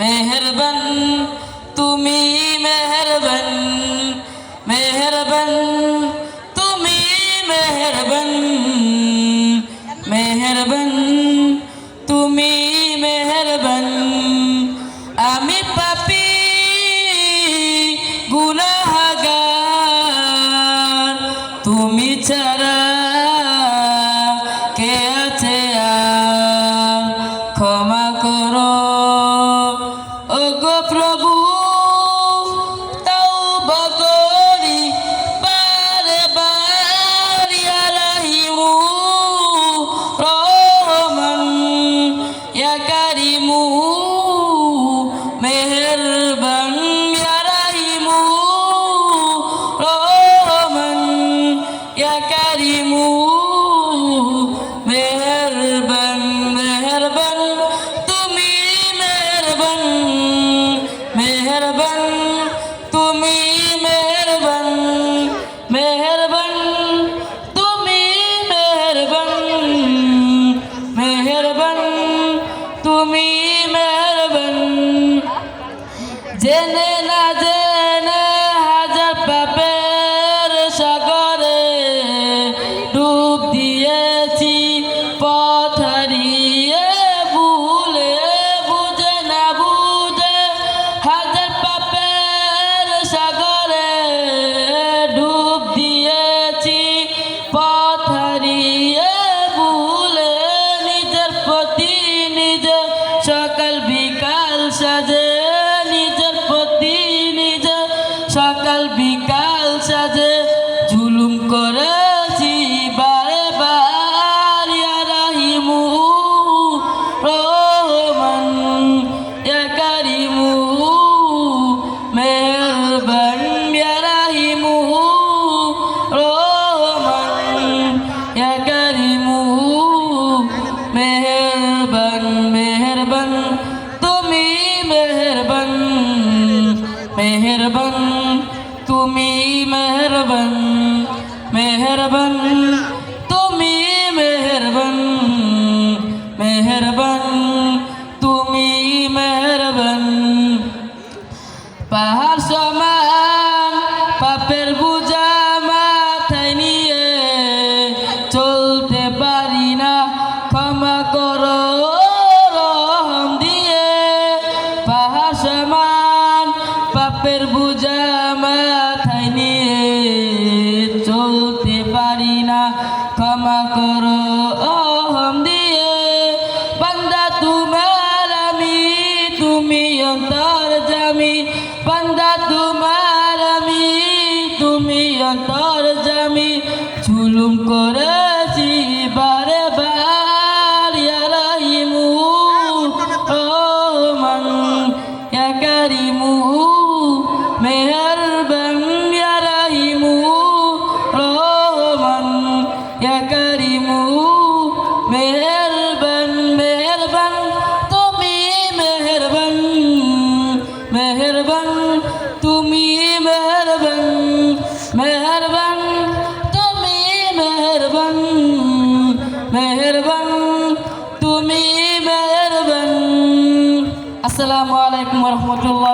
মেহরবান তুমি মেহরবান মেহরবান তুমি মেহরবান মেহরবান তুমি মেহরবান। আমি পাপি গুনাহগার তুমি ছাড়া Baba জেনে না জেনে হাজার পাপের সাগরে ডুব দিয়েছি। মেহরবান মেহরবান তুমি মেহরবান মেহরবান তুমি মেহরবান মেহরবান তুমি মেহরবান। পাহাড় সমান ক্ষমা করো রহম দিয়ে। বান্দা তোমার আমি, তুমি অন্তর জামি। বান্দা তোমার আমি, তুমি অন্তর জামি। ঝুলুম করেছি বারে বার মেহরবান মেহরবান, তুমি মেহরবান মেহরবান, তুমি মেহরবান মেহরবান, তুমি মেহরবান মেহরবান, তুমি মেহরবান। আসসালামু আলাইকুম রহমতুল্লাহ